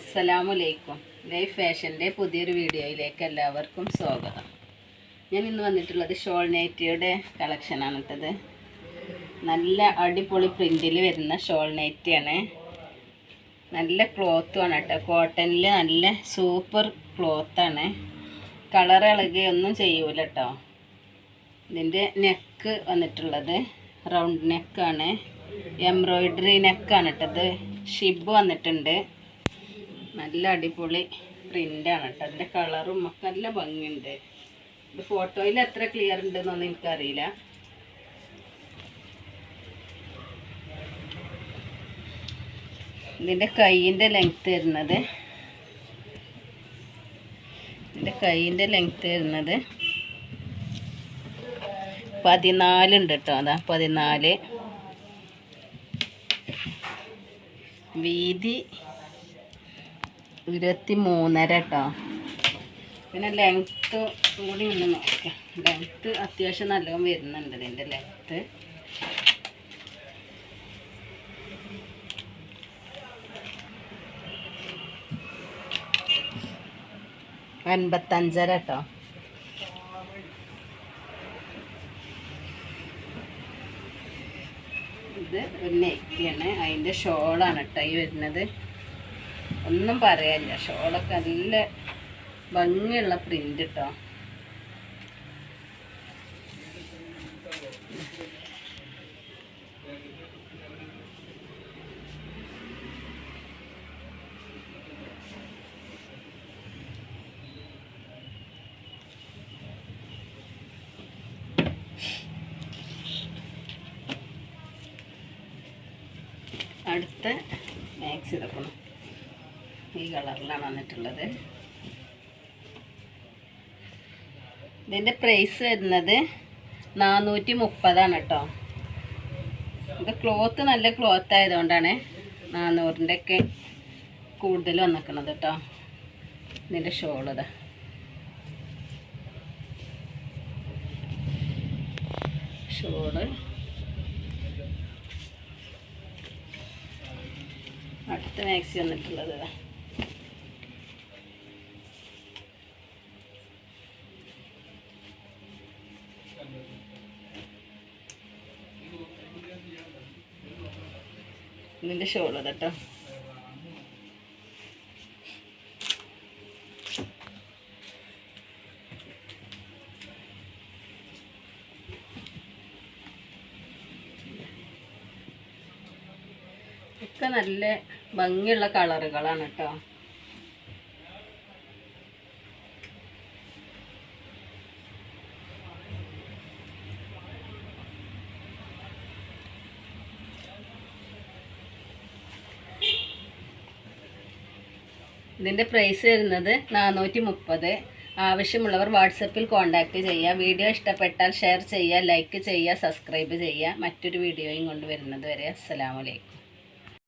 അസ്സലാമലൈക്കും ലൈഫ് ഫാഷന്റെ പുതിയൊരു വീഡിയോയിലേക്ക് എല്ലാവർക്കും സ്വാഗതം. ഞാൻ ഇന്ന് വന്നിട്ടുള്ളത് ഷോൾ നൈറ്റിയുടെ കളക്ഷനാണ് ഇട്ടത് നല്ല അടിപൊളി പ്രിന്റിൽ വരുന്ന ഷോൾ നൈറ്റിയാണ്. നല്ല ക്ലോത്തുമാണ് കേട്ടോ. കോട്ടണിൽ നല്ല സൂപ്പർ ക്ലോത്താണ് കളർ ഇളകുകയൊന്നും ചെയ്യൂല കേട്ടോ. ഇതിന്റെ നെക്ക് വന്നിട്ടുള്ളത് റൗണ്ട് നെക്കാണ് എംബ്രോയിഡറി നെക്കാണ് ഇട്ടത് ഷിബ് വന്നിട്ടുണ്ട്. നല്ല അടിപൊളി പ്രിന്റാണ് കേട്ടോ. അതിന്റെ കളറും ഒക്കെ നല്ല ഭംഗിയുണ്ട്. ഇത് ഫോട്ടോയിൽ എത്ര ക്ലിയർ ഉണ്ടെന്നൊന്നും എനിക്കറിയില്ല. ഇതിന്റെ കൈയിന്റെ ലെങ്ത്ത് വരുന്നത്. ഇതിന്റെ കൈയിന്റെ ലെങ്ത്ത് വരുന്നത് പതിനാലുണ്ട് കേട്ടോ. അതാ പതിനാല്. വീതി ഇരുപത്തി മൂന്നര കേട്ടോ പിന്നെ ലെങ്ത്ത് കൂടി ഒന്ന് നോക്കാം. ലെങ്ത്ത് അത്യാവശ്യം നല്ലോണം വരുന്നുണ്ട് ഇതിന്റെ ലെങ്ത്ത് അൻപത്തഞ്ചര കേട്ടോ ഇത് ഒരു നെറ്റിയാണ് അതിന്റെ ഷോളാണ് കേട്ടോ ഈ വരുന്നത്. ഒന്നും പറയാനില്ല. ഷോളൊക്കെ നല്ല ഭംഗിയുള്ള പ്രിന്റ് കേട്ടോ അടുത്ത മാക്സ് ഇതൊക്കണം ഈ കളറിലാണ് വന്നിട്ടുള്ളത്. ഇതിന്റെ പ്രൈസ് വരുന്നത് നാനൂറ്റി മുപ്പതാണ് കേട്ടോ. ഇത് ക്ലോത്ത് നല്ല ക്ലോത്ത് ആയതുകൊണ്ടാണ് നാനൂറിന്റെ ഒക്കെ കൂടുതൽ വന്നിക്കണത് കേട്ടോ. ഇതിന്റെ ഷോൾ ഇതാ. ഷോൾ അടുത്ത മാക്സി വന്നിട്ടുള്ളത് ഇതിന്റെ ഷോൾ കേട്ടോ. ഒക്കെ നല്ല ഭംഗിയുള്ള കളറുകളാണ് കേട്ടോ. ഇതിന്റെ പ്രൈസ് വരുന്നത് നാനൂറ്റി മുപ്പത് ആവശ്യമുള്ളവർ വാട്സപ്പിൽ കോൺടാക്റ്റ് ചെയ്യുക വീഡിയോ ഇഷ്ടപ്പെട്ടാൽ ഷെയർ ചെയ്യുക ലൈക്ക് ചെയ്യുക സബ്സ്ക്രൈബ് ചെയ്യുക മറ്റൊരു വീഡിയോയും കൊണ്ടുവരുന്നത് വരെ. അസ്സലാമലൈക്കും